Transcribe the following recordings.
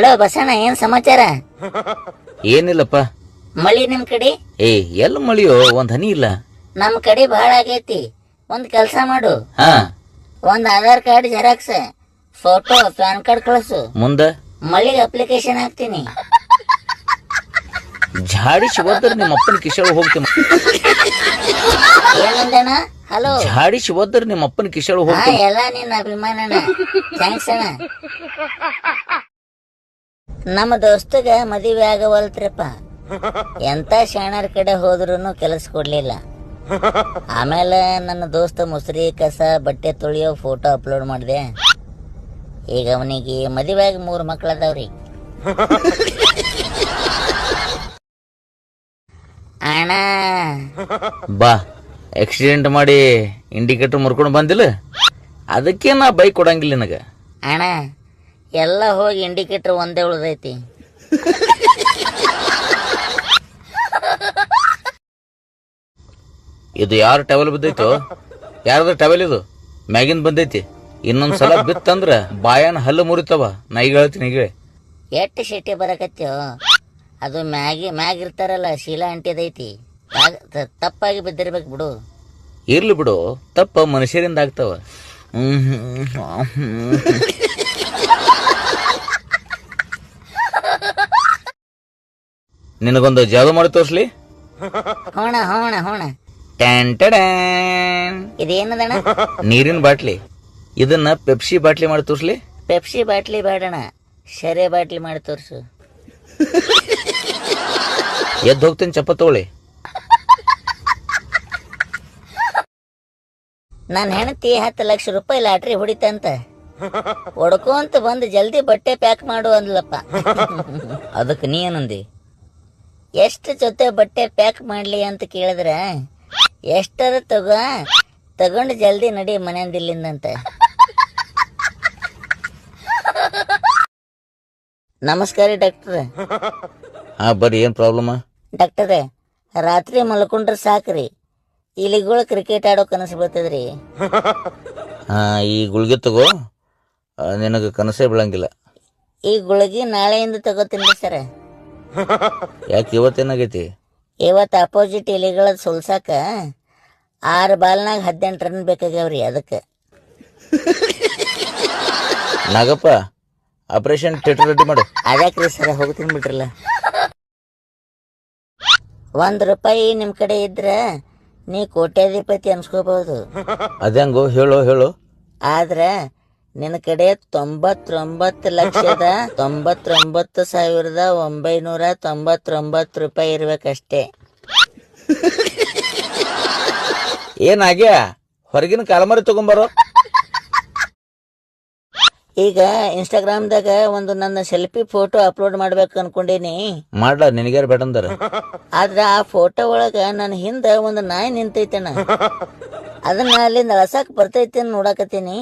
Hello Basanna ಏನ್ ಸಮಾಚಾರ? ಏನಿಲ್ಲಪ್ಪ. ಮಳಿ ನಿಮ್ ಕಡೆ? ಏ ಎಲ್ಲ ಮಳಿಯೋ ಒಂದ್ ಹನಿ ಇಲ್ಲ. ನಮ್ ಕಡೆ ಬಹಳ ಆಗೈತಿ. ಒಂದ್ ಕೆಲ್ಸ ಮಾಡು. ಹಾ. ಒಂದ್ Aadhaar card xerox photo PAN card ಕಳಿಸು. ಮುಂದ? ಮಳಿಗೆ ಅಪ್ಲಿಕೇಶನ್ ಹಾಕ್ತೀನಿ. ಝಾಡಿಸಿ ಒದ್ರ ನಿಮ್ಮ ಅಪ್ಪನ ಕಿಶಾಳ ಹೋಗ್ತೀನಿ. ಏನಂದಣ್ಣ? ಹಲೋ. ಝಾಡಿಸಿ ಒದ್ರ ನಿಮ್ಮ ಅಪ್ಪನ ಕಿಶಾಳ ಹಾ ಹೋಗ್ತೀನಿ ಎಲ್ಲ ನಿನ್ನ ಅಭಿಮಾನನ. ಥ್ಯಾಂಕ್ಸ್ ಅಣ್ಣ. ನಮ್ಮ ದೋಸ್ತಗ ಮದುವೆ ಆಗವಲ್ತ್ರಪ್ಪ. ಎಂತ ಶಾಣರ್ ಕಡೆ ಹೋದ್ರೂ ಕೆಲಸ ಕೊಡ್ಲಿಲ್ಲ. ಆಮೇಲೆ ನನ್ನ ದೋಸ್ತ ಮುಸ್ರಿ ಕಸ ಬಟ್ಟೆ ತೊಳೆಯೋ ಫೋಟೋ ಅಪ್ಲೋಡ್ ಮಾಡಿದೆ. ಈಗ ಅವನಿಗೆ ಮದುವೆ ಆಗಿ ಮೂರು ಮಕ್ಳು ಅದಾವ್ರಿ ಅಣ್ಣ. ಬಾ ಆಕ್ಸಿಡೆಂಟ್ ಮಾಡಿ ಇಂಡಿಕೇಟರ್ ಮುರ್ಕೊಂಡು ಬಂದಿಲ್ಲ? ಅದಕ್ಕೆ ನಾ ಬೈಕ್ ಕೊಡಂಗಿಲ್ಲ ನನಗೆ. ಅಣ್ಣ ಎಲ್ಲ ಹೋಗಿ ಇಂಡಿಕೇಟರ್ ಒಂದೇ ಉಳಿದೈತಿ. ಇದು ಯಾರು ಟವೆಲ್ ಬಿದ್ದೈತು? ಯಾರಾದ್ರೂ ಟವೆಲ್ ಇದು? ಮ್ಯಾಗಿನ್ ಬಂದೈತಿ. ಇನ್ನೊಂದ್ ಸಲ ಬಿತ್ತಂದ್ರ ಬಾಯನ್ ಹಲ್ಲು ಮುರಿತವ. ನಾ ಈಗ ಹೇಳ್ತೀನಿ ಈಗ ಎಷ್ಟು ಬರಕತ್ಯೋ? ಅದು ಮ್ಯಾಗಿ ಮ್ಯಾಗ್ ಇರ್ತಾರಲ್ಲ ಶೀಲಾ ಅಂಟಿದೈತಿ ತಪ್ಪಾಗಿ ಬಿದ್ದಿರ್ಬೇಕು ಬಿಡು. ಇರ್ಲಿ ಬಿಡು. ತಪ್ಪ ಮನುಷ್ಯರಿಂದ ಆಗ್ತಾವ. ನಿನಗೊಂದು ಜಾದು ಮಾಡಿ ತೋರ್ಸ್ಲಿ. ಹೋಣ ಹೋಣ ಹೋಣ. ಟ್ಯಾನ್ ಟ್ಯಾಡಾನ್. ಇದೇನದಣ್ಣ? ನೀರಿನ ಬಾಟ್ಲಿ. ಇದನ್ನ ಪೆಪ್ಸಿ ಬಾಟ್ಲಿ ಮಾಡಿ ತೋರ್ಸ್ಲಿ. ಪೆಪ್ಸಿ ಬಾಟ್ಲಿ ಬೇಡಣ ಶರೆ ಬಾಟ್ಲಿ ಮಾಡಿ ತೋರ್ಸು. ಎದ್ದು ಹೋಗ್ತೀನಿ ಚಪ್ಪ ತಗೊಳ್ಳಿ. ನನ್ನ ಹೆಂಡತಿ ಹತ್ತು ಲಕ್ಷ ರೂಪಾಯಿ ಲಾಟ್ರಿ ಹೊಡಿತಂತ. ಹೊಡ್ಕೊಂತ ಬಂದು ಜಲ್ದಿ ಬಟ್ಟೆ ಪ್ಯಾಕ್ ಮಾಡು ಅಂದ್ಲಪ್ಪ. ಅದಕ್ಕೆ ನೀ ಏನಂದಿ? ಎಷ್ಟು ಜೊತೆ ಬಟ್ಟೆ ಪ್ಯಾಕ್ ಮಾಡ್ಲಿ ಅಂತ ಕೇಳಿದ್ರೆ ಎಷ್ಟರ ತಗೋ ತಗೊಂಡು ಜಲ್ದಿ ನಡಿ ಮನೆಯಿಂದ ಇಲ್ಲಿಂದಂತ ನಮಸ್ಕಾರ ಡಾಕ್ಟರ್. ಹಾ ಬರ್ರಿ ಏನು ಪ್ರಾಬ್ಲಮ್ ಡಾಕ್ಟರ್ ರಾತ್ರಿ ಮಲ್ಕೊಂಡ್ರೆ ಸಾಕ್ರಿ. ಇಲಿಗಳು ಕ್ರಿಕೆಟ್ ಆಡೋ ಕನಸು ಬರ್ತದ್ರಿ. ಹಾ ಈ ಗುಳಿಗೆ ತಗೋ ನಿನಗೆ ನಿನಗ ಕನಸೇ ಬೀಳಂಗಿಲ್ಲ. ಈ ಗುಳಿಗೆ ನಾಳೆಯಿಂದ ತಗೋತೀನಿ ಸರ್. ಯಾಕೆ ಇವತ್ತೇನಾಗೈತಿ? ಇವತ್ತು ಅಪೋಸಿಟ್ ಇಲಿಗಳ ಸುಲ್ಸಾಕ ಆರು ಬಾಲ್ನಾಗ ಹದಿನೆಂಟು ರನ್ ಬೇಕಾಗ್ಯಾವ್ರಿ ಅದಕ್ಕೆ. ನಾಗಪ್ಪ ಆಪರೇಷನ್ ಥಿಯೇಟರ್ ರೆಡಿ ಮಾಡು. ಅದ್ಯಾಕ್ರಿ ಸರ ಹೋಗ್ತೀನಿ ಬಿಟ್ರಲ್ಲ ಒಂದು ರೂಪಾಯಿ ನಿಮ್ಮ ಕಡೆ ಇದ್ರೆ ನೀ ಕೋಟ್ಯಾಧಿಪತಿ ಅನ್ಸ್ಕೋಬಹುದು ಅದೇ ಹೇಳು ಹೇಳು. ಆದ್ರ ನಿನ್ನ ಕಡೆ ತೊಂಬತ್ತೊಂಬತ್ತು ಲಕ್ಷದ ತೊಂಬತ್ತೊಂಬತ್ತು ಸಾವಿರದ ಒಂಬೈನೂರ ತೊಂಬತ್ತೊಂಬತ್ತು ರೂಪಾಯಿ ಇರ್ಬೇಕಷ್ಟೇ. ಏನಾಗ್ಯ ಹೊರಗಿನ ಕಾಲಮರಿ ತಗೊಂಬರೋ? ಈಗ ಇನ್ಸ್ಟಾಗ್ರಾಮ್ದಾಗ ಒಂದು ನನ್ನ ಸೆಲ್ಫಿ ಫೋಟೋ ಅಪ್ಲೋಡ್ ಮಾಡ್ಬೇಕು ಅನ್ಕೊಂಡೀನಿ. ಮಾಡ್ಲಾ ನಿನಗ್ಯಾರ ಬೇಡಂದಾರ? ಆದ್ರ ಆ ಫೋಟೋ ಒಳಗ ನನ್ನ ಹಿಂದ ಒಂದು ನಾಯಿ ನಿಂತೈತಣ್ಣ ಅದನ್ನ ಅಲ್ಲಿಂದ ಅಳಸಾಕ್ ಬರ್ತೈತೆ ನೋಡಾಕತ್ತೀನಿ.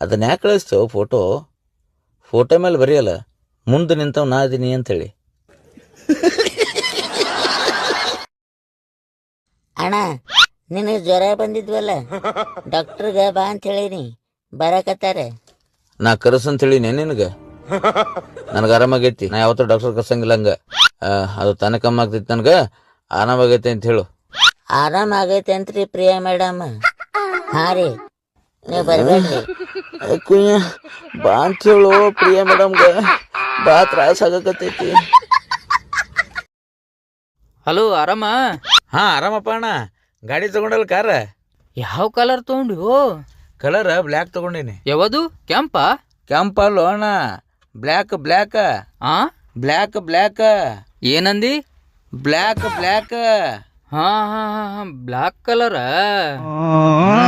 ಅದನ್ನ ಯಾಕೆ ಕಳಿಸ್ತೇವೆ ಫೋಟೋ ಫೋಟೋ ಮೇಲೆ ಬರೆಯಲ್ಲ ಮುಂದೆ ನಿಂತವ್ ನಾ ಅದೀನಿ ಅಂತೇಳಿ ಅಣ್ಣ ನಿನಗೆ ಜ್ವರ ಬಂದಿದ್ವಲ್ಲ? ಡಾಕ್ಟರ್ಗ ಬಾ ಅಂತ ಹೇಳಿನಿ ಬರಕತ್ತಾರೆ. ನಾ ಕರೆಸಂತ ಅಂತ ನಿನಗೆ. ನನಗೆ ನನಗ ಆರಾಮಾಗೈತಿ. ನಾ ಯಾವತ್ತೂ ಡಾಕ್ಟರ್ ಕರ್ಸಂಗಿಲ್ಲ ಹಂಗ. ಆ, ಅದು ತಾನೇ ಕಮ್ಮಿ ಆಗ್ತೈತಿ ನನಗ. ಆರಾಮಾಗೈತಿ ಅಂತ ಹೇಳು ಆರಾಮ ಆಗೈತೆ ಅಂತ್ರಿ ಪ್ರಿಯಾ ಮೇಡಮ್. ಹಾ ರೀ. ನೀವು ಬರ್ಬೇಡ್ರಿ ಕುಯ್ಯ ಬಾ ಅಂತ ಹೇಳು ಪ್ರಿಯ ಮೇಡಮ್ಗ ಬಾ ತ್ರಾಸ ಆಗಕತ್ತೈತಿ ಹಲೋ ಆರಾಮ ಹಾ ಆರಾಮಪ್ಪ ಅಣ್ಣ ಗಾಡಿ ತಗೊಂಡಲ್ಲ ಕಾರ ಯಾವ ಕಲರ್ ತಗೊಂಡು ಕಲರ್ ಬ್ಲ್ಯಾಕ್ ತಗೊಂಡೀನಿ ಯಾವುದು ಕೆಂಪ ಕೆಂಪ ಅಲ್ಲೋ ಅಣ್ಣ ಬ್ಲ್ಯಾಕ್ ಬ್ಲ್ಯಾಕ್ ಆ ಬ್ಲ್ಯಾಕ್ ಬ್ಲ್ಯಾಕ್ ಏನಂದಿ ಬ್ಲ್ಯಾಕ್ ಬ್ಲ್ಯಾಕ್ ಹಾ ಹಾ ಹಾ ಬ್ಲಾಕ್ ಕಲರ್ ಹಾ